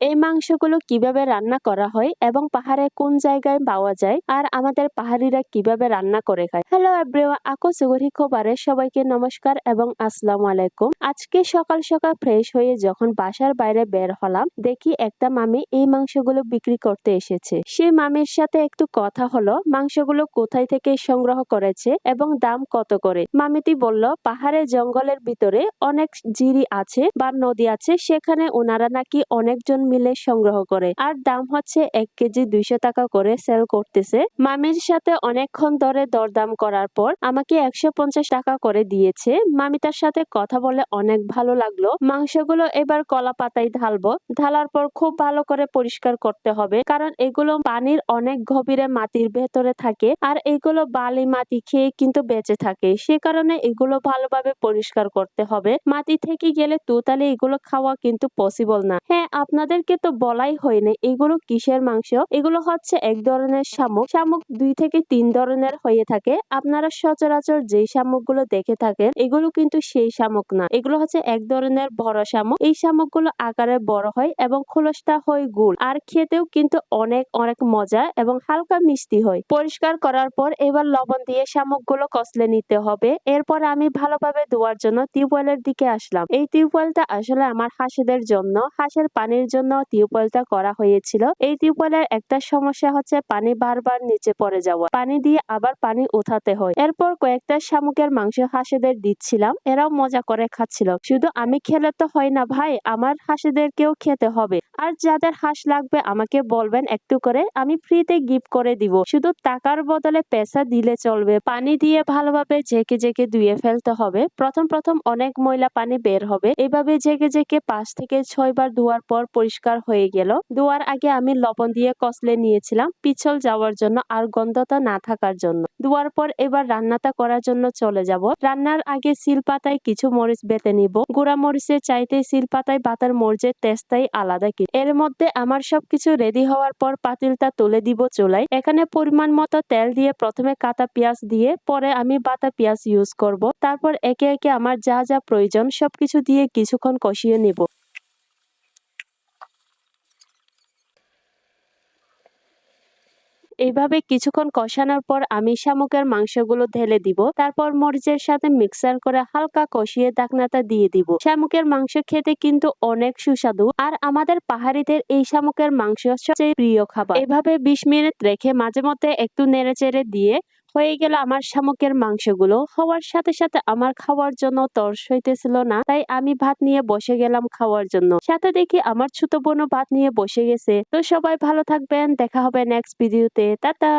এই মাংসগুলো কীভাবে রান্না করা হয় এবং পাহাড়ে কোন জায়গায় পাওয়া যায় আর আমাদের পাহাড়িরা কীভাবে রান্না করে খায়। হ্যালো এভরিওয়ান আকো সুগরি খবরে সবাইকে নমস্কার এবং আসসালাম আলাইকুম। আজকে সকাল সকাল ফ্রেশ হয়ে যখন বাসার বাইরে বের হলাম, দেখি একটা মামি এই মাংসগুলো বিক্রি করতে এসেছে। সেই মামির সাথে একটু কথা হলো, মাংসগুলো কোথায় থেকে সংগ্রহ করেছে এবং দাম কত করে? মামিটি বলল, পাহাড়ে জঙ্গলের ভিতরে অনেক জিরি আছে বা নদী আছে, সেখানে ওনারা নাকি অনেকজন মিলে সংগ্রহ করে। আর দাম হচ্ছে এক কেজি দুইশো টাকা করে সেল করতেছে। মামির সাথে অনেকক্ষণ ধরে দরদাম করার পর আমাকে একশো পঞ্চাশ টাকা করে দিয়েছে। মামি তার সাথে কথা বলে অনেক ভালো লাগল। মাংসগুলো এবার কলা পাতায় ঢালবো। ঢালার পর খুব ভালো করে পরিষ্কার করতে হবে। কারণ এগুলো পানির অনেক গভীরে মাটির ভেতরে থাকে আর এগুলো বালি মাটি খেয়ে কিন্তু বেঁচে থাকে। সে কারণে এগুলো ভালোভাবে পরিষ্কার করতে হবে। মাটি থেকে গেলে তোতালে এগুলো খাওয়া কিন্তু পসিবল না। হ্যাঁ আপনাদেরকে তো বলাই হয়নি এগুলো কিসের মাংস? এগুলো হচ্ছে এক ধরনের শামুক। শামুক দুই থেকে তিন ধরনের হয়ে থাকে। আপনারা সচরাচর যে শামুকগুলো দেখে থাকেন, এগুলো কিন্তু সেই শামুক না। এগুলো হচ্ছে এক ধরনের বড় শামুক। এই শামুকগুলো আকারে বড় হয় এবং খোলসটা হয় গোল। আর খেতেও কিন্তু অনেক অনেক মজা এবং হালকা মিষ্টি হয়। পরিষ্কার করার পর এবার লবণ দিয়ে শামুকগুলো কষলে নিতে হবে। এরপর আমি ভালোভাবে ধোয়ার জন্য টিউবওয়েলের দিকে আসলাম। এই টিউবওয়েলটা আসলে আমার হাঁসেদের জন্য। হাঁসের পানির জন্য টিউবওয়েলটা করা হয়েছিল। এই টিউবওয়েলের একটা সমস্যা হচ্ছে পানি বারবার নিচে পড়ে যাওয়া। পানি দিয়ে আবার পানি উঠাতে হয়। এরপর কয়েকটা শামুকের মাংস হাঁসেদের দিচ্ছিলাম। এরাও মজা করে খাচ্ছিল। শুধু আমি খেলে তো হয় না ভাই, আমার হাঁসেদেরকেও খেতে হবে। আর যাদের হাঁস লাগবে আমাকে বলবেন একটু করে। আমি ফ্রিতে গিফট করে দিব। শুধু টাকার বদলে পেশা দিলে চলবে। পানি দিয়ে ভালোভাবে জেকে জেকে ধুয়ে ফেলতে হবে। প্রথম প্রথম অনেক ময়লা পানি বের হবে। এভাবে জেকে জেকে পাঁচ থেকে ছয় বার ধোয়ার পর পরিষ্কার হয়ে গেল। ধোয়ার আগে আমি লবণ দিয়ে কষলে নিয়েছিলাম পিছল যাওয়ার জন্য আর গন্ধটা না থাকার জন্য। ধোয়ার পর এবার রান্নাটা করার জন্য চলে যাব। রান্নার আগে শিল পাতায় কিছু মরিচ বেটে নিব। গুঁড়া মরিচের চাইতে শিল পাতায় বাতার মরিচের টেস্টটাই আলাদা এর মধ্যে আমার সবকিছু রেডি হওয়ার পর পাতিলটা তুলে দিব চুলাই এখানে পরিমাণ মতো তেল দিয়ে প্রথমে কাটা পেঁয়াজ দিয়ে, পরে আমি বাটা পেঁয়াজ ইউজ করব। তারপর একে একে আমার যা যা প্রয়োজন সবকিছু দিয়ে কিছুক্ষণ কষিয়ে নিব। এইভাবে কিছুক্ষণ কষানোর পর আমি শামুকের মাংসগুলো ঢেলে দিব। তারপর মরিচের সাথে মিক্সার করে হালকা কষিয়ে ডাকনাটা দিয়ে দিব। শামুকের মাংস খেতে কিন্তু অনেক সুস্বাদু। আর আমাদের পাহাড়িদের এই শামুকের মাংস সবচেয়ে প্রিয় খাবার। এভাবে বিশ মিনিট রেখে মাঝে মধ্যে একটু নেড়ে চেড়ে দিয়ে হয়ে গেল আমার শামুকের মাংসগুলো। হওয়ার সাথে সাথে আমার খাওয়ার জন্য তর্স হইতেছিল না, তাই আমি ভাত নিয়ে বসে গেলাম খাওয়ার জন্য। সাথে দেখি আমার ছোট বোনও ভাত নিয়ে বসে গেছে। তো সবাই ভালো থাকবেন, দেখা হবে নেক্সট ভিডিওতে টাটা!